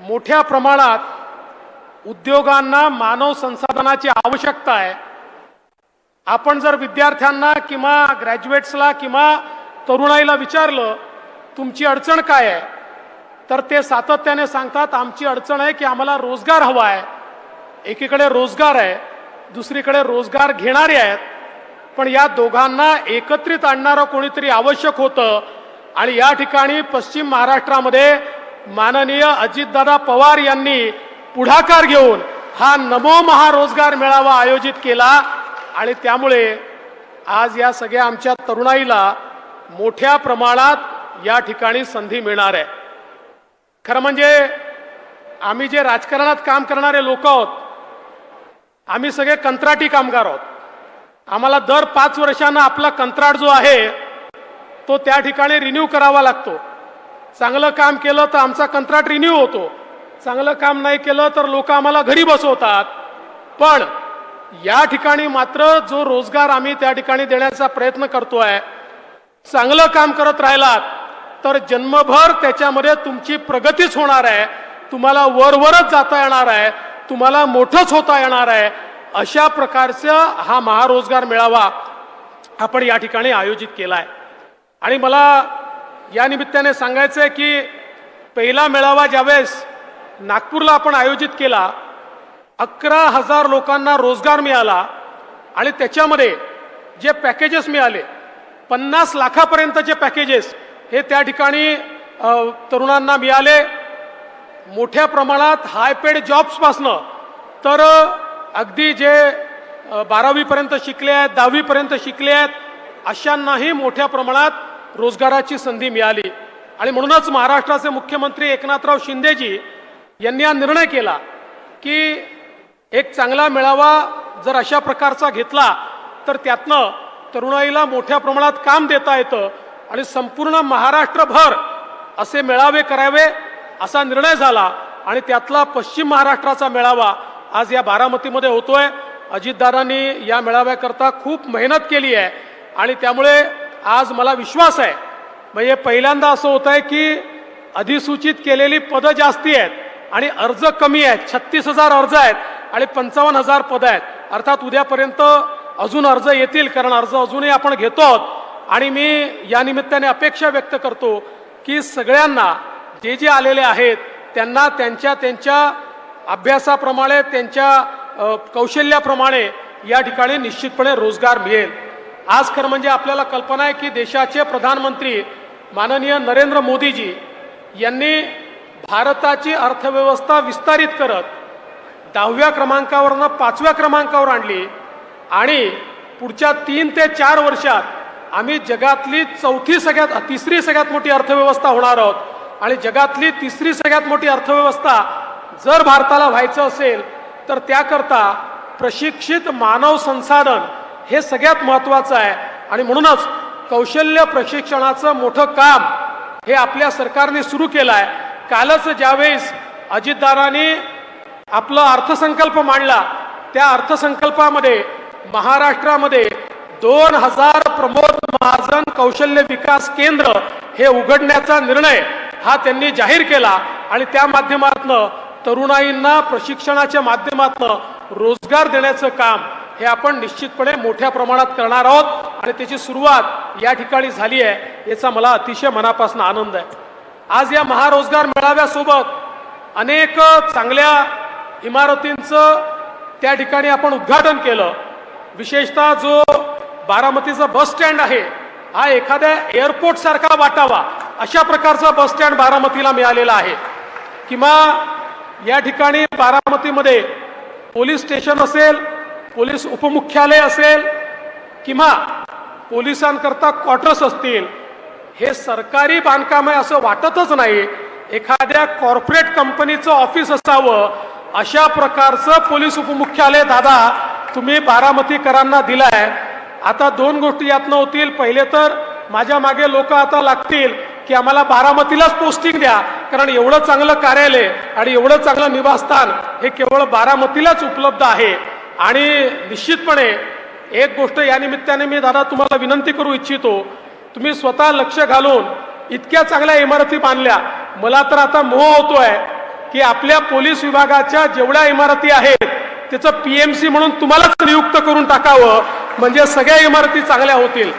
मोठ्या प्रमाणात उद्योगांना मानव संसाधनाची आवश्यकता आहे. आपण जर विद्यार्थ्यांना किंवा ग्रॅज्युएट्सला किंवा तरुणाईला विचारलं तुमची अडचण काय आहे? तर ते सातत्याने सांगतात आमची अडचण आहे की आम्हाला रोजगार हवा आहे. एकीकडे रोजगार आहे दुसरीकडे रोजगार घेणारे आहेत. पण या दोघांना एकत्रित आणणारं कोणीतरी आवश्यक होतं आणि या ठिकाणी पश्चिम महाराष्ट्रामध्ये माननीय अजितदादा पवार यांनी पुढाकार घेऊन हा नमो महारोजगार मेळावा आयोजित केला आणि त्यामुळे आज या सगळ्या आमच्या तरुणाईला मोठ्या प्रमाणात या ठिकाणी संधी मिळणार आहे. खरं म्हणजे आम्ही जे राजकारणात काम करणारे लोक आहोत आम्ही सगळे कंत्राटी कामगार आहोत. आम्हाला दर पाच वर्षांना आपला कंत्राट जो आहे तो त्या ठिकाणी रिन्यू करावा लागतो. चांगलं काम केलं तर आमचा कंत्राट रिन्यू होतो. चांगलं काम नाही केलं तर लोक आम्हाला घरी बसवतात. पण या ठिकाणी मात्र जो रोजगार आम्ही त्या ठिकाणी देण्याचा प्रयत्न करतोय चांगलं काम करत राहिलात तर जन्मभर त्याच्यामध्ये तुमची प्रगतीच होणार आहे. तुम्हाला वरवरच जाता येणार आहे. तुम्हाला मोठंच होता येणार आहे. अशा प्रकारचा हा महारोजगार मेळावा आपण या ठिकाणी आयोजित केला आहे आणि मला या निमित्ताने सांगायचं आहे की पहिला मेळावा ज्यावेळेस नागपूरला आपण आयोजित केला अकरा हजार लोकांना रोजगार मिळाला आणि त्याच्यामध्ये जे पॅकेजेस मिळाले पन्नास लाखापर्यंतचे पॅकेजेस हे त्या ठिकाणी तरुणांना मिळाले. मोठ्या प्रमाणात हाय पेड जॉब्सपासनं तर अगदी जे बारावीपर्यंत शिकले आहेत दहावीपर्यंत शिकले आहेत अशांनाही मोठ्या प्रमाणात रोजगाराची संधी मिळाली. आणि म्हणूनच महाराष्ट्राचे मुख्यमंत्री एकनाथराव शिंदेजी यांनी हा निर्णय केला की एक चांगला मेळावा जर अशा प्रकारचा घेतला तर त्यातनं तरुणाईला मोठ्या प्रमाणात काम देता येतं आणि संपूर्ण महाराष्ट्रभर असे मेळावे करावे असा निर्णय झाला आणि त्यातला पश्चिम महाराष्ट्राचा मेळावा आज या बारामतीमध्ये होतोय. अजितदादांनी या मेळाव्याकरता खूप मेहनत केली आहे आणि त्यामुळे आज मला विश्वास आहे. म्हणजे पहिल्यांदा असं होत आहे की अधिसूचित केलेली पदं जास्ती आहेत आणि अर्ज कमी आहेत. छत्तीस हजार अर्ज आहेत आणि पंचावन्न हजार पदं आहेत. अर्थात उद्यापर्यंत अजून अर्ज येतील कारण अर्ज अजूनही आपण घेतो आहोत. आणि मी या निमित्ताने अपेक्षा व्यक्त करतो की सगळ्यांना जे जे आलेले आहेत त्यांना त्यांच्या त्यांच्या अभ्यासाप्रमाणे त्यांच्या कौशल्याप्रमाणे या ठिकाणी निश्चितपणे रोजगार मिळेल. आज खरं म्हणजे आपल्याला कल्पना आहे की देशाचे प्रधानमंत्री माननीय नरेंद्र मोदीजी यांनी भारताची अर्थव्यवस्था विस्तारित करत दहाव्या क्रमांकावरनं पाचव्या क्रमांकावर आणली आणि पुढच्या तीन ते चार वर्षात आम्ही जगातली चौथी सगळ्यात तिसरी सगळ्यात मोठी अर्थव्यवस्था होणार आहोत. आणि जगातली तिसरी सगळ्यात मोठी अर्थव्यवस्था जर भारताला व्हायचं असेल तर त्याकरता प्रशिक्षित मानव संसाधन हे सगळ्यात महत्त्वाचं आहे. आणि म्हणूनच कौशल्य प्रशिक्षणाचं मोठं काम हे आपल्या सरकारने सुरू केलं आहे कालच ज्यावेळेस अजितदारांनी आपला अर्थसंकल्प मांडला त्या अर्थसंकल्पामध्ये महाराष्ट्रामध्ये दोन हजार प्रमोद महाजन कौशल्य विकास केंद्र हे उघडण्याचा निर्णय हा त्यांनी जाहीर केला. आणि त्या माध्यमातनं तरुणाईंना प्रशिक्षणाच्या माध्यमातनं रोजगार देण्याचं काम हे आपण निश्चितपणे मोठ्या प्रमाणात करणार आहोत. आणि त्याची सुरुवात या ठिकाणी झाली आहे. याचा मला अतिशय मनापासून आनंद आहे. आज या महारोजगार मेळाव्यासोबत अनेक चांगल्या इमारतींचं त्या ठिकाणी आपण उद्घाटन केलं. विशेषतः जो बारामतीचा बस स्टँड आहे हा एखाद्या एअरपोर्टसारखा वाटावा अशा प्रकारचा बस स्टँड बारामतीला मिळालेला आहे. किंवा या ठिकाणी बारामतीमध्ये पोलीस स्टेशन असेल पोलीस उपमुख्यालय असेल किंवा पोलिसांकरता क्वार्टर्स असतील हे सरकारी बांधकाम आहे असं वाटतच नाही. एखाद्या कॉर्पोरेट कंपनीचं ऑफिस असावं अशा प्रकारचं पोलीस उपमुख्यालय दादा तुम्ही बारामतीकरांना दिलाय. आता दोन गोष्टी यातनं होतील. पहिले तर माझ्या मागे लोक आता लागतील की आम्हाला बारामतीलाच पोस्टिंग द्या कारण एवढं चांगलं कार्यालय आणि एवढं चांगलं निवासस्थान हे केवळ बारामतीलाच उपलब्ध आहे. आणि निश्चितपणे एक गोष्ट या निमित्ताने मी दादा तुम्हाला विनंती करू इच्छितो. तुम्ही स्वतः लक्ष घालून इतक्या चांगल्या इमारती बांधल्या. मला तर आता मोह होतोय की आपल्या पोलीस विभागाच्या जेवढ्या इमारती आहेत त्याचं पी एम सी म्हणून तुम्हालाच नियुक्त करून टाकावं. म्हणजे सगळ्या इमारती चांगल्या होतील.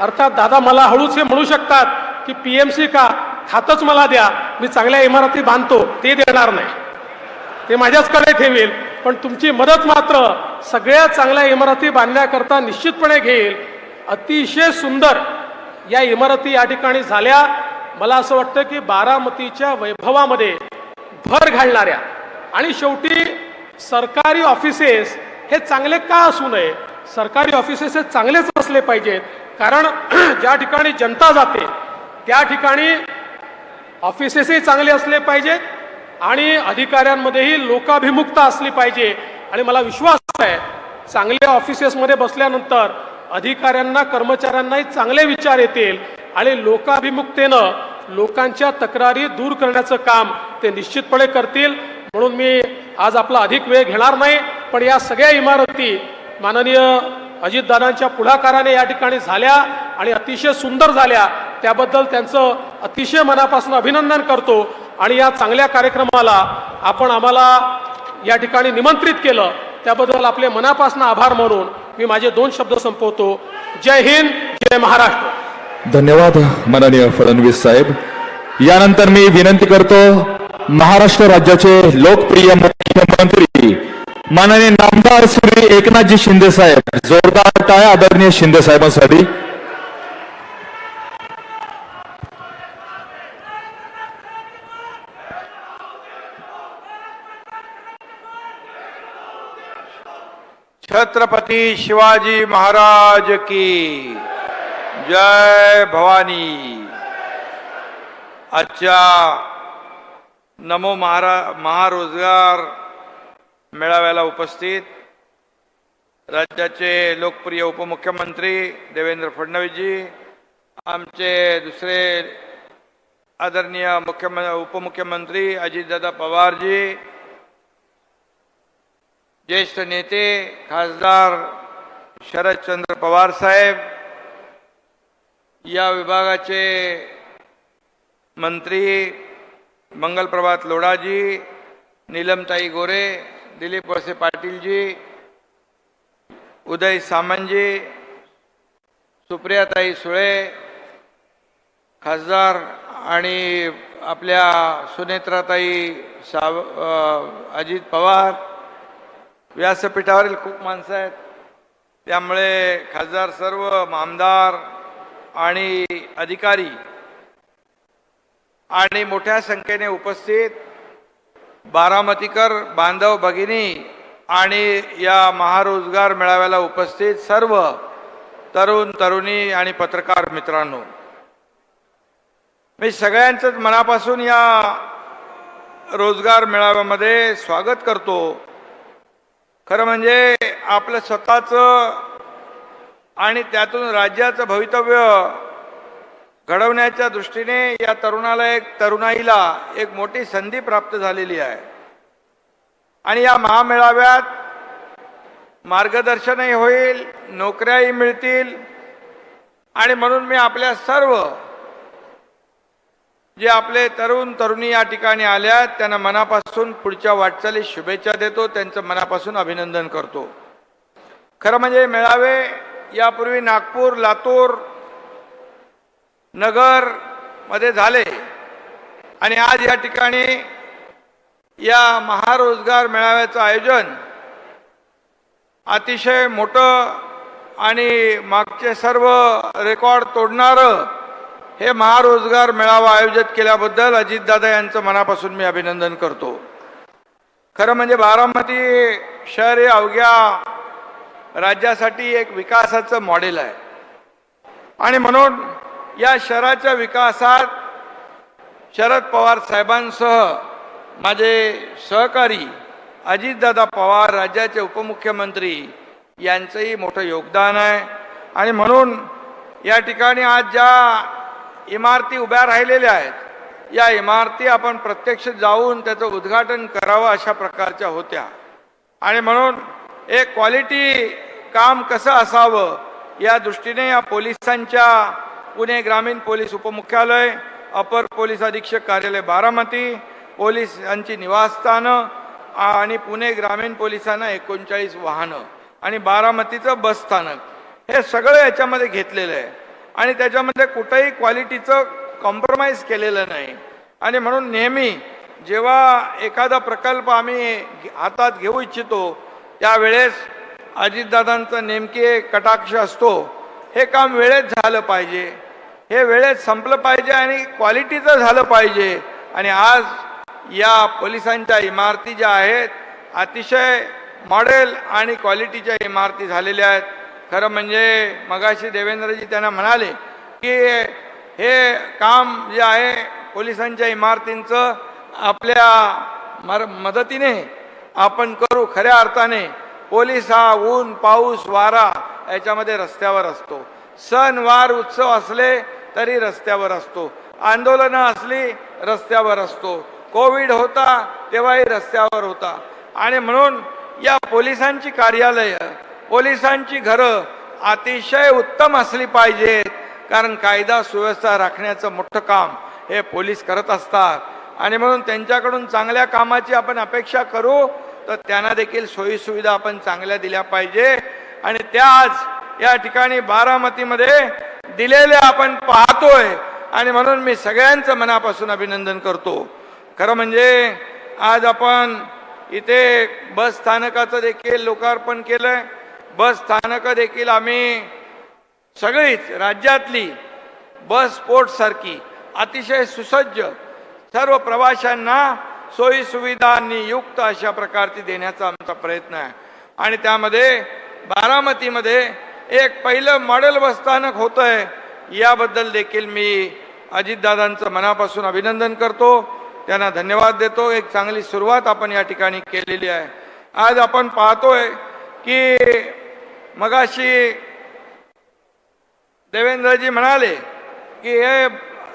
अर्थात दादा मला हळूच हे म्हणू शकतात की पी एम सी का? खातच मला द्या. मी चांगल्या इमारती बांधतो. ते देणार नाही. ते माझ्याचकडे ठेवेल. पण तुमची मदत मात्र सगळ्या चांगल्या इमारती बांधण्याकरता निश्चितपणे घेईल. अतिशय सुंदर या इमारती या ठिकाणी झाल्या. मला असं वाटतं की बारामतीच्या वैभवामध्ये भर घालणाऱ्या. आणि शेवटी सरकारी ऑफिसेस हे चांगले का असू नये? सरकारी ऑफिसेस हे चांगलेच असले पाहिजेत. कारण ज्या ठिकाणी जनता जाते त्या ठिकाणी ऑफिसेसही चांगले असले पाहिजेत. आणि अधिकाऱ्यांमध्येही लोकाभिमुखता असली पाहिजे. आणि मला विश्वास आहे चांगल्या ऑफिसेसमध्ये बसल्यानंतर अधिकाऱ्यांना कर्मचाऱ्यांनाही चांगले विचार येतील आणि लोकाभिमुखतेनं लोकांच्या तक्रारी दूर करण्याचं काम ते निश्चितपणे करतील. म्हणून मी आज आपला अधिक वेळ घेणार नाही पण या सगळ्या इमारती माननीय अजितदादांच्या पुढाकाराने या ठिकाणी झाल्या आणि अतिशय सुंदर झाल्या. त्याबद्दल त्यांचं अतिशय मनापासून अभिनंदन करतो. आणि या चांगल्या कार्यक्रमाला आपण आम्हाला या ठिकाणी निमंत्रित केलं. त्याबद्दल आपले मनापासून आभार मानून मी माझे दोन शब्द संपवतो. जय हिंद जय महाराष्ट्र. धन्यवाद माननीय फडणवीस साहेब. यानंतर मी विनंती करतो महाराष्ट्र राज्याचे लोकप्रिय मुख्यमंत्री माननीय नामदार श्री एकनाथजी शिंदे साहेब जोरदार टाळ्या आदरणीय शिंदे साहेबांसाठी. छत्रपती शिवाजी महाराज की जय भवानी। आजच्या नमो महारा महारोजगार मेळाव्याला उपस्थित राज्याचे लोकप्रिय उपमुख्यमंत्री देवेंद्र फडणवीसजी आमचे दुसरे आदरणीय मुख्यम उपमुख्यमंत्री अजितदादा पवारजी ज्येष्ठ नेते खासदार शरदचंद्र पवार साहेब या विभागाचे मंत्री मंगलप्रभात लोढाजी नीलमताई गोरे दिलीप वळसे पाटीलजी उदय सामंतजी सुप्रियाताई सुळे खासदार आणि आपल्या सुनेत्राताई साव अजित पवार व्यासपीठावरील खूप माणसं आहेत. त्यामुळे खासदार सर्व आमदार आणि अधिकारी आणि मोठ्या संख्येने उपस्थित बारामतीकर बांधव भगिनी आणि या महारोजगार मेळाव्याला उपस्थित सर्व तरुण तरुणी आणि पत्रकार मित्रांनो. मी सगळ्यांचंच मनापासून या रोजगार मेळाव्यामध्ये स्वागत करतो. खरं म्हणजे आपलं स्वतःचं आणि त्यातून राज्याचं भवितव्य घडवण्याच्या दृष्टीने या तरुणाला एक तरुणाईला एक मोठी संधी प्राप्त झालेली आहे. आणि या महामेळाव्यात मार्गदर्शनही होईल नोकऱ्याही मिळतील आणि म्हणून मी आपल्या सर्व जे आपले तरुण तरुणी या ठिकाणी आल्या त्यांना मनापासून पुढच्या वाटचालीस शुभेच्छा देतो त्यांचं मनापासून अभिनंदन करतो. खरं म्हणजे मेळावे यापूर्वी नागपूर लातूर नगरमध्ये झाले. आणि आज या ठिकाणी या महारोजगार मेळाव्याचं आयोजन अतिशय मोठं आणि मागचे सर्व रेकॉर्ड तोडणारं हे महारोजगार मेळावा आयोजित केल्याबद्दल अजितदादा यांचं मनापासून मी अभिनंदन करतो. खरं म्हणजे बारामती शहर हे अवघ्या राज्यासाठी एक विकासाचं मॉडेल आहे. आणि म्हणून या शहराच्या विकासात शरद पवार साहेबांसह माझे सहकारी अजितदादा पवार राज्याचे उपमुख्यमंत्री यांचंही मोठं योगदान आहे. आणि म्हणून या ठिकाणी आज ज्या इमारती उभ्या राहिलेल्या आहेत. या इमारती आपण प्रत्यक्ष जाऊन त्याचं उद्घाटन करावं अशा प्रकारच्या होत्या. आणि म्हणून एक क्वालिटी काम कसं असावं या दृष्टीने या पोलिसांच्या पुणे ग्रामीण पोलीस उपमुख्यालय अपर पोलीस अधीक्षक कार्यालय बारामती पोलिसांची निवासस्थानं आणि पुणे ग्रामीण पोलिसांना एकोणचाळीस वाहनं आणि बारामतीचं बस स्थानक हे सगळं याच्यामध्ये घेतलेलं आहे. आणि त्याच्यामध्ये कुठंही क्वालिटीचं कॉम्प्रोमाइज केलेलं नाही. आणि म्हणून नेहमी जेव्हा एखादा प्रकल्प आम्ही घे- हातात घेऊ इच्छितो त्यावेळेस अजितदादांचा नेमके कटाक्ष असतो. हे काम वेळेत झालं पाहिजे. हे वेळेत संपलं पाहिजे आणि क्वालिटीचं झालं पाहिजे. आणि आज या पोलिसांच्या इमारती ज्या आहेत अतिशय मॉडेल आणि क्वालिटीच्या इमारती झालेल्या आहेत. खरं म्हणजे मगाशी देवेंद्रजी त्यांना म्हणाले की हे काम जे आहे पोलिसांच्या इमारतींचं आपल्या मर मदतीने आपण करू खऱ्या अर्थाने. पोलीस हा ऊन पाऊस वारा याच्यामध्ये रस्त्यावर असतो. सण वार उत्सव असले तरी रस्त्यावर असतो. आंदोलनं असली रस्त्यावर असतो. कोविड होता तेव्हाही रस्त्यावर होता. आणि म्हणून या पोलिसांची कार्यालयं पोलिसांची घरं अतिशय उत्तम असली पाहिजेत. कारण कायदा सुव्यवस्था राखण्याचं मोठं काम हे पोलीस करत असतात. आणि म्हणून त्यांच्याकडून चांगल्या कामाची आपण अपेक्षा करू तर त्यांना देखील सोयीसुविधा आपण चांगल्या दिल्या पाहिजे. आणि त्या आज या ठिकाणी बारामतीमध्ये दिलेल्या आपण पाहतोय. आणि म्हणून मी सगळ्यांचं मनापासून अभिनंदन करतो. खरं म्हणजे आज आपण इथे बस स्थानकाचं देखील लोकार्पण केलं आहे बस स्थानकं देखील आम्ही सगळीच राज्यातली बस स्पोर्टसारखी अतिशय सुसज्ज सर्व प्रवाशांना सोयीसुविधांनी युक्त अशा प्रकारची देण्याचा आमचा प्रयत्न आहे. आणि त्यामध्ये बारामतीमध्ये एक पहिलं मॉडेल बसस्थानक होतं आहे याबद्दल देखील मी अजितदादांचं मनापासून अभिनंदन करतो. त्यांना धन्यवाद देतो. एक चांगली सुरुवात आपण या ठिकाणी केलेली आहे. आज आपण पाहतोय की मगाशी देवेंद्रजी म्हणाले की हे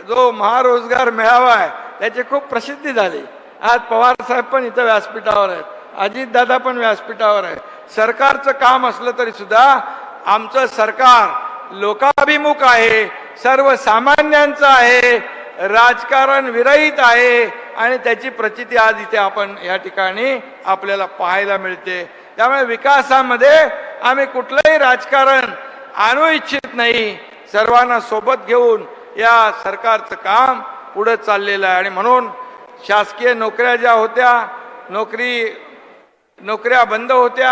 जो महारोजगार मेळावा आहे त्याची खूप प्रसिद्धी झाली. आज पवार साहेब पण इथं व्यासपीठावर आहेत. अजितदादा पण व्यासपीठावर आहे सरकारचं काम असलं तरी सुद्धा आमचं सरकार लोकाभिमुख आहे सर्वसामान्यांचं आहे राजकारण विरहित आहे आणि त्याची प्रचिती आज इथे आपण या ठिकाणी आपल्याला पाहायला मिळते. त्यामुळे विकासामध्ये आम्ही कुठलंही राजकारण आणू इच्छित नाही. सर्वांना सोबत घेऊन या सरकारचं काम पुढे चाललेलं आहे. आणि म्हणून शासकीय नोकऱ्या ज्या होत्या नोकरी नोकऱ्या बंद होत्या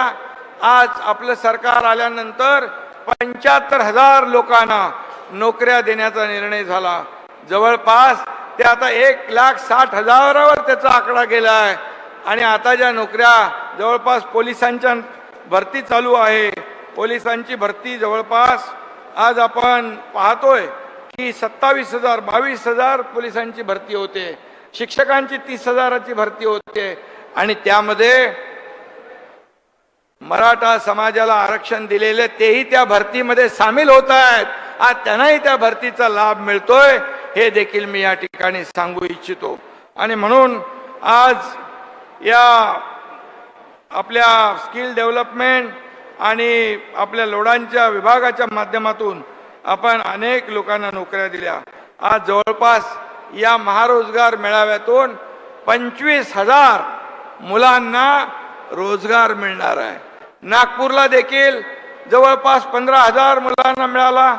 आज आपलं सरकार आल्यानंतर पंच्याहत्तर हजार लोकांना नोकऱ्या देण्याचा निर्णय झाला. जवळपास ते आता एक लाख साठ हजारावर त्याचा आकडा गेला आहे आणि आता ज्या नोकऱ्या जवळपास पोलिसांच्या भरती चालू आहे. पोलिसांची भरती जवळपास आज आपण पाहतोय की सत्तावीस हजार बावीस हजार पोलिसांची भरती होते. शिक्षकांची तीस हजाराची भरती होते. आणि त्यामध्ये मराठा समाजाला आरक्षण दिलेले तेही त्या भरतीमध्ये सामील होत आहेत. आज त्यांनाही त्या भरतीचा लाभ मिळतोय. हे देखील मी या ठिकाणी सांगू इच्छितो. आणि म्हणून आज या आपल्या स्किल डेव्हलपमेंट आणि आपल्या लोडांच्या विभागाच्या माध्यमातून आपण अनेक लोकांना नोकऱ्या दिल्या. आज जवळपास या महारोजगार मेळाव्यातून पंचवीस हजार मुलांना रोजगार मिळणार आहे. नागपूरला देखील जवळपास पंधरा हजार मुलांना मिळाला.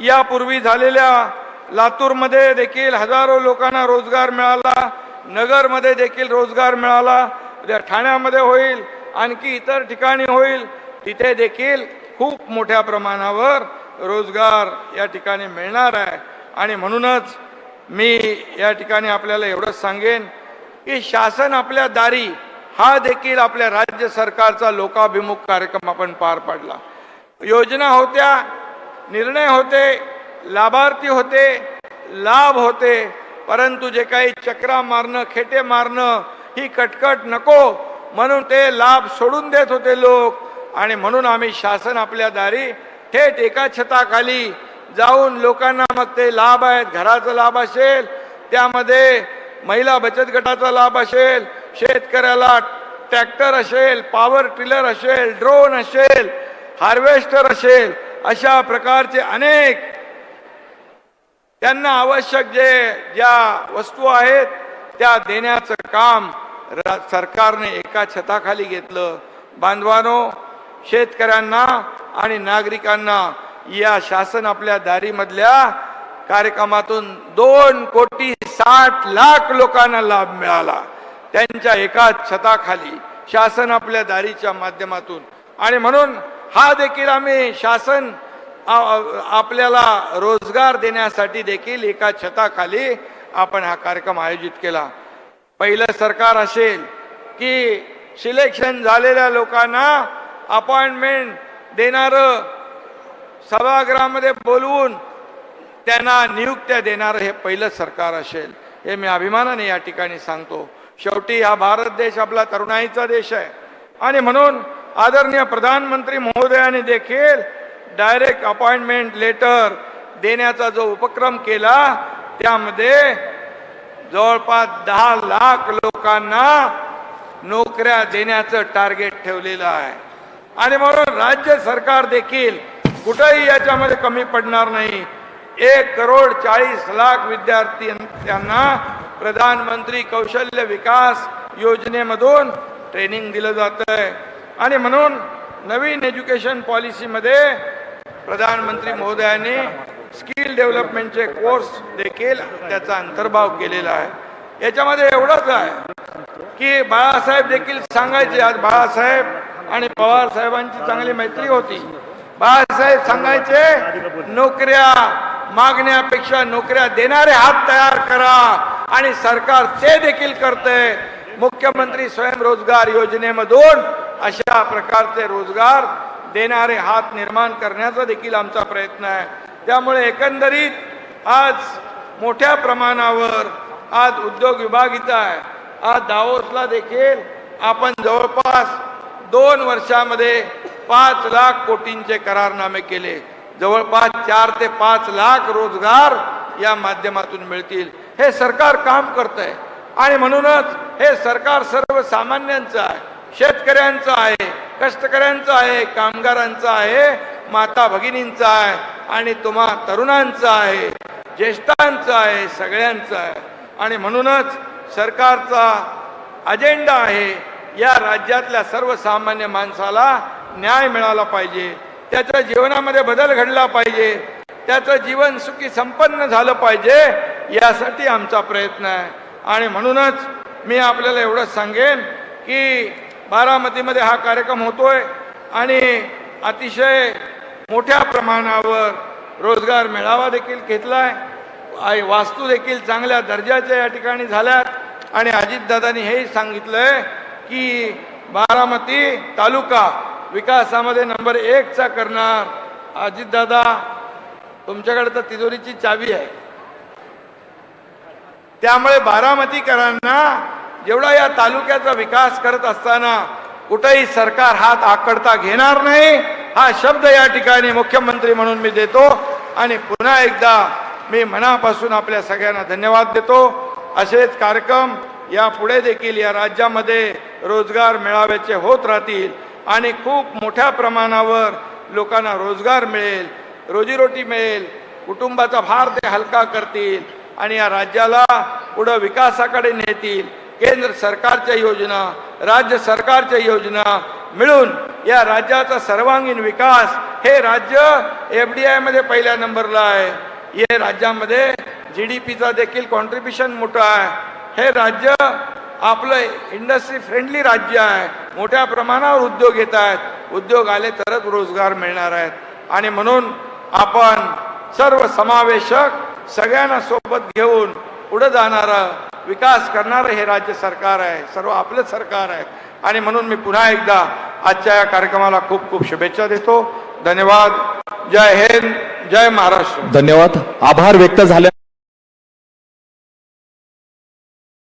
यापूर्वी झालेल्या लातूरमध्ये देखील हजारो लोकांना रोजगार मिळाला. नगरमध्ये देखील रोजगार मिळाला. उद्या ठाण्यामध्ये होईल. आणखी इतर ठिकाणी होईल. तिथे देखील खूप मोठ्या प्रमाणावर रोजगार या ठिकाणी मिळणार आहे. आणि म्हणूनच मी या ठिकाणी आपल्याला एवढंच सांगेन की शासन आपल्या दारी हा देखील आपल्या राज्य सरकारचा लोकाभिमुख कार्यक्रम आपण पार पाडला. योजना होत्या निर्णय होते लाभार्थी होते लाभ होते परंतु जे काही चक्रा मारणं खेटे मारणं ही कटकट नको. म्हणून ते लाभ सोडून देत होते लोक. आणि म्हणून आम्ही शासन आपल्या दारी थेट एका छताखाली जाऊन लोकांना मग ते लाभ आहेत घराचा लाभ असेल त्यामध्ये महिला बचत गटाचा लाभ असेल शेतकऱ्याला ट्रॅक्टर असेल पॉवर टिलर असेल ड्रोन असेल हार्वेस्टर असेल अशा प्रकारचे अनेक त्यांना आवश्यक जे ज्या वस्तू आहेत त्या देण्याचं काम सरकारने एका छताखाली घेतलं. बांधवानो शेतकऱ्यांना आणि नागरिकांना या शासन आपल्या दारीमधल्या कार्यक्रमातून दोन कोटी साठ लाख लोकांना लाभ मिळाला. त्यांच्या एका छताखाली शासन आपल्या दारीच्या माध्यमातून. आणि म्हणून हा देखील आम्ही शासन आपल्याला रोजगार देण्यासाठी देखील एका छताखाली आपण हा कार्यक्रम आयोजित केला. पहिलं सरकार असेल की सिलेक्शन झालेल्या लोकांना अपॉइंटमेंट देणारं सभागृहामध्ये बोलवून त्यांना नियुक्त्या देणारं हे पहिलं सरकार असेल हे मी अभिमानाने या ठिकाणी सांगतो. शेवटी हा भारत देश आपला तरुणाईचा देश आहे. आणि म्हणून आदरणीय प्रधानमंत्री महोदयाने देखील डायरेक्ट अपॉइंटमेंट लेटर देण्याचा जो उपक्रम केला त्यामध्ये जवळपास दहा लाख लोकांना नोकऱ्या देण्याचं टार्गेट ठेवलेलं आहे. आणि म्हणून राज्य सरकार देखील कुठंही याच्यामध्ये कमी पडणार नाही. एक करोड चाळीस लाख विद्यार्थ्यांना प्रधानमंत्री कौशल्य विकास योजनेमधून ट्रेनिंग दिलं जातं आहे आणि म्हणून नवीन एज्युकेशन पॉलिसीमध्ये प्रधानमंत्री महोदयांनी स्किल डेव्हलपमेंटचे कोर्स देखील त्याचा अंतर्भाव केलेला आहे. याच्यामध्ये एवढंच आहे की बाळासाहेब देखील सांगायचे. आज बाळासाहेब आणि पवार साहेबांची चांगली मैत्री होती. बाळासाहेब सांगायचे नोकऱ्या मागण्यापेक्षा नोकऱ्या देणारे हात तयार करा आणि सरकार ते देखील करते मुख्यमंत्री स्वयंरोजगार योजनेमधून अशा प्रकारचे रोजगार देणारे हात निर्माण करण्याचा देखील आमचा प्रयत्न आहे. त्यामुळे एकंदरीत आज मोठ्या प्रमाणावर आज उद्योग विभाग इथं आहे. आज दावोसला देखील आपण जवळपास दोन वर्षामध्ये पाच लाख कोटींचे करारनामे केले. जवळपास चार ते पाच लाख रोजगार या माध्यमातून मिळतील. हे सरकार काम करत आहे आणि म्हणूनच हे सरकार सर्वसामान्यांचं आहे. शेतकऱ्यांचं आहे कष्टकऱ्यांचं आहे कामगारांचं आहे. माता भगिनींचा आहे आणि तुम्हा तरुणांचा आहे ज्येष्ठांचा आहे सगळ्यांचं आहे. आणि म्हणूनच सरकारचा अजेंडा आहे या राज्यातल्या सर्वसामान्य माणसाला न्याय मिळाला पाहिजे त्याच्या जीवनामध्ये बदल घडला पाहिजे त्याचं जीवन सुखी संपन्न झालं पाहिजे यासाठी आमचा प्रयत्न आहे. आणि म्हणूनच मी आपल्याला एवढंच सांगेन की बारामतीमध्ये हा कार्यक्रम होतोय आणि अतिशय मोठ्या प्रमाणावर रोजगार मेळावा देखील घेतलाय. आई वास्तू देखील चांगल्या दर्जाच्या या ठिकाणी झाल्यात. आणि अजितदादांनी हेही सांगितलंय की बारामती तालुका विकासामध्ये नंबर एकचा करणार अजितदादा. तुमच्याकडे तर तिजोरीची चावी आहे. त्यामुळे बारामतीकरांना जेवढा या तालुक्याचा विकास करत असताना कुठेही सरकार हात आकडता घेणार नाही. हा शब्द या ठिकाणी मुख्यमंत्री म्हणून मी देतो. आणि पुन्हा एकदा मी मनापासून आपल्या सगळ्यांना धन्यवाद देतो. असेच कार्यक्रम या पुढे देखील या राज्यामध्ये रोजगार मेळाव्याचे होत राहतील आणि खूप मोठ्या प्रमाणावर लोकांना रोजगार मिळेल रोजीरोटी मिळेल कुटुंबाचा भार ते हलका करतील आणि या राज्याला पुढं विकासाकडे नेतील. केंद्र सरकारच्या योजना राज्य सरकारच्या योजना मिळून या राज्याचा सर्वांगीण विकास हे राज्य एफ डी आयमध्ये पहिल्या नंबरला आहे. हे राज्यामध्ये जी डी पीचा देखील कॉन्ट्रीब्युशन मोठं आहे. हे राज्य आपलं इंडस्ट्री फ्रेंडली राज्य आहे. मोठ्या प्रमाणावर उद्योग येत आहेत. उद्योग आले तरच रोजगार मिळणार आहेत. आणि म्हणून आपण सर्व समावेशक सगळ्यांना सोबत घेऊन पुढं जाणारं विकास करणारं हे राज्य सरकार आहे सर्व आपलं सरकार आहे. आणि म्हणून मी पुन्हा एकदा आजच्या या कार्यक्रमाला खूप खूप शुभेच्छा देतो. धन्यवाद. जय हिंद जय महाराष्ट्र. धन्यवाद. आभार व्यक्त झाले